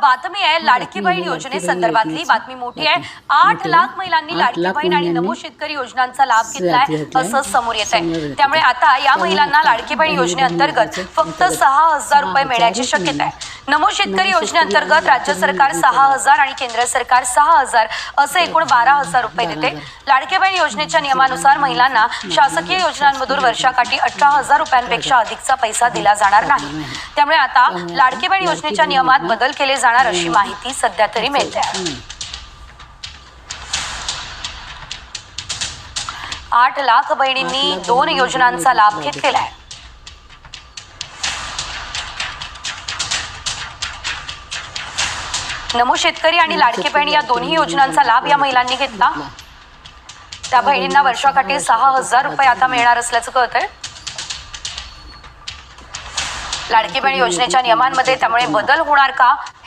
बातमी आहे लाडकी बहीण योजनेसंदर्भातली बातमी मोठी आहे. आठ लाख महिलांनी लाडकी बहीण आणि नमो शेतकरी योजनांचा लाभ घेतलाय असं समोर येत आहे त्यामुळे आता या महिलांना लाडकी बहीण योजनेअंतर्गत फक्त सहा हजार रुपये मिळण्याची शक्यता आहे. नमो शेतकरी योजनेअंतर्गत राज्य सरकार सहा हजार आणि केंद्र सरकार सहा हजार असे एकूण बारा हजार रुपये देते. लाडकी बहीण योजनेच्या नियमानुसार महिलांना शासकीय योजनांमधून वर्षाकाठी अठरा हजार रुपयांपेक्षा अधिकचा पैसा दिला जाणार नाही. त्यामुळे आता लाडकी बहीण योजनेच्या नियमात बदल केले जाणार अशी माहिती सध्या तरी मिळते. आठ लाख बहिणींनी दोन योजनांचा लाभ घेतलेला आहे. नमो शेतकरी आणि लाडकी बहीण या दोन्ही योजनांचा लाभ या महिलांनी घेतला. त्या बहिणींना वर्षाकाठी सहा हजार रुपये आता मिळणार असल्याचं कळत आहे लाडकी बहीण योजनेच्या नियमांमध्ये त्यामुळे बदल होणार का?